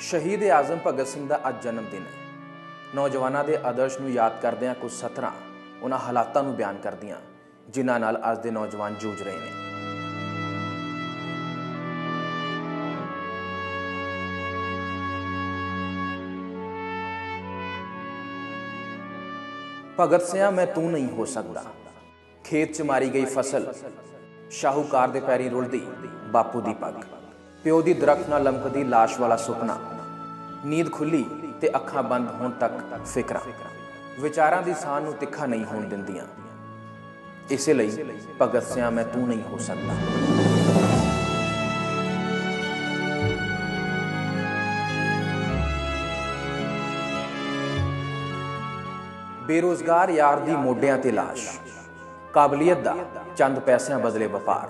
ਸ਼ਹੀਦ ਆਜ਼ਮ ਭਗਤ ਸਿੰਘ ਦਾ ਅੱਜ ਜਨਮ ਦਿਨ ਹੈ। ਨੌਜਵਾਨਾਂ ਦੇ ਆਦਰਸ਼ ਨੂੰ ਯਾਦ ਕਰਦਿਆਂ ਕੁਝ ਸਤਰਾਂ ਉਹਨਾਂ ਹਾਲਾਤਾਂ ਨੂੰ ਬਿਆਨ ਕਰਦੀਆਂ, ਜਿਨ੍ਹਾਂ ਨਾਲ ਅੱਜ ਦੇ ਨੌਜਵਾਨ ਜੂਝ ਰਹੇ ਨੇ। ਭਗਤ ਸਿਆ, ਮੈਂ ਤੂੰ ਨਹੀਂ ਹੋ ਸਕਦਾ। ਖੇਤ 'ਚ ਮਾਰੀ ਗਈ ਫਸਲ, ਸ਼ਾਹੂਕਾਰ ਦੇ ਪੈਰੀ ਰੁਲਦੀ, ਬਾਪੂ ਦੀ ਪੱਗ। ਪਿਓ ਦੀ ਦਰਖਤ ਨਾਲ ਲਮਕਦੀ ਲਾਸ਼ ਵਾਲਾ ਸੁਪਨਾ। ਨੀਂਦ ਖੁੱਲੀ ਤੇ ਅੱਖਾਂ ਬੰਦ ਹੋਣ ਤੱਕ ਫਿਕਰਾਂ। ਵਿਚਾਰਾਂ ਦੀ ਸਾਹ ਨੂੰ ਤਿੱਖਾ ਨਹੀਂ ਹੋਣ ਦਿੰਦੀਆਂ। ਇਸੇ ਲਈ ਭਗਤ ਸਿਆ ਮੈਂ ਤੂੰ ਨਹੀਂ ਹੋ ਸਕਦਾ। ਬੇਰੋਜ਼ਗਾਰ ਯਾਰ ਦੀ ਮੋਢਿਆਂ ਤੇ ਲਾਸ਼। ਕਾਬਲੀਅਤ ਦਾ ਚੰਦ ਪੈਸਿਆਂ ਬਦਲੇ ਵਪਾਰ।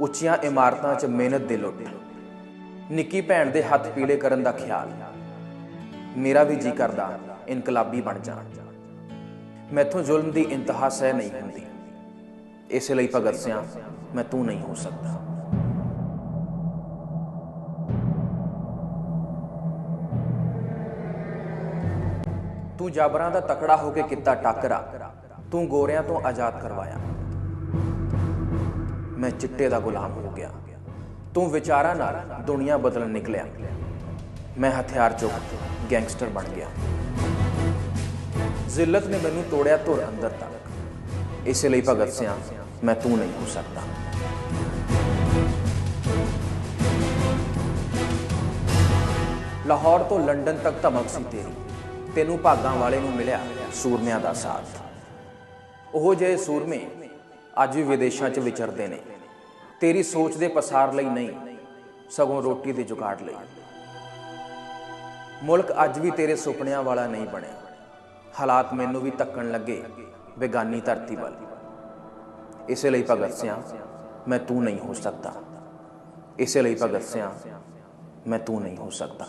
ਉੱਚੀਆਂ ਇਮਾਰਤਾਂ 'ਚ ਮਿਹਨਤ ਦੇ ਲੁੱਟ। ਨਿੱਕੀ ਭੈਣ ਦੇ ਹੱਥ ਪੀਲੇ ਕਰਨ ਦਾ ਖਿਆਲ। ਮੇਰਾ ਵੀ ਜੀ ਕਰਦਾ, ਇਨਕਲਾਬੀ ਬਣ ਜਾਣ ਮੈਥੋਂ ਜ਼ੁਲਮ ਦੀ ਇੰਤਹਾ ਸਹਿ ਨਹੀਂ ਹੁੰਦੀ। ਇਸੇ ਲਈ ਭਗਤ ਸਿਆ, ਮੈਂ ਤੂੰ ਨਹੀਂ ਹੋ ਸਕਦਾ। ਤੂੰ ਜਾਬਰਾਂ ਦਾ ਤਕੜਾ ਹੋ ਕੇ ਕੀਤਾ ਟੱਕਰਾ। ਤੂੰ ਗੋਰਿਆਂ ਤੋਂ ਆਜ਼ਾਦ ਕਰਵਾਇਆ। ਮੈਂ ਚਿੱਟੇ ਦਾ ਗੁਲਾਮ ਹੋ ਗਿਆ। ਤੂੰ ਵਿਚਾਰਾਂ ਨਾਲ ਦੁਨੀਆ ਬਦਲਣ ਨਿਕਲਿਆ। ਮੈਂ ਹਥਿਆਰ ਚੁੱਕ ਗੈਂਗਸਟਰ ਬਣ ਗਿਆ। ਜ਼ਿਲਤ ਨੇ ਮੈਨੂੰ ਤੋੜਿਆ ਧੁਰ ਅੰਦਰ ਤੱਕ। ਇਸੇ ਲਈ ਭਗਤ ਸਿਆਂ, ਮੈਂ ਤੂੰ ਨਹੀਂ ਹੋ ਸਕਦਾ। ਲਾਹੌਰ ਤੋਂ ਲੰਡਨ ਤੱਕ ਧਮਕ ਸੀ ਤੇਰੀ। ਤੈਨੂੰ ਭਾਗਾਂ ਵਾਲੇ ਨੂੰ ਮਿਲਿਆ ਸੂਰਮਿਆਂ ਦਾ ਸਾਥ। ਉਹ ਜੇ ਸੂਰਮੇ ਅੱਜ ਵੀ ਵਿਦੇਸ਼ਾਂ 'ਚ ਵਿਚਰਦੇ ਨੇ। ਤੇਰੀ ਸੋਚ ਦੇ ਪਸਾਰ ਲਈ ਨਹੀਂ, ਸਗੋਂ ਰੋਟੀ ਦੇ ਜੁਗਾੜ ਲਈ। ਮੁਲਕ ਅੱਜ ਵੀ ਤੇਰੇ ਸੁਪਨਿਆਂ ਵਾਲਾ ਨਹੀਂ ਬਣਿਆ। ਹਾਲਾਤ ਮੈਨੂੰ ਵੀ ਤੱਕਣ ਲੱਗੇ, ਬੇਗਾਨੀ ਧਰਤੀ ਵੱਲ। ਇਸੇ ਲਈ ਭਗਤ ਸਿਆਂ, ਮੈਂ ਤੂੰ ਨਹੀਂ ਹੋ ਸਕਦਾ। ਇਸੇ ਲਈ ਭਗਤ ਸਿਆਂ, ਮੈਂ ਤੂੰ ਨਹੀਂ ਹੋ ਸਕਦਾ।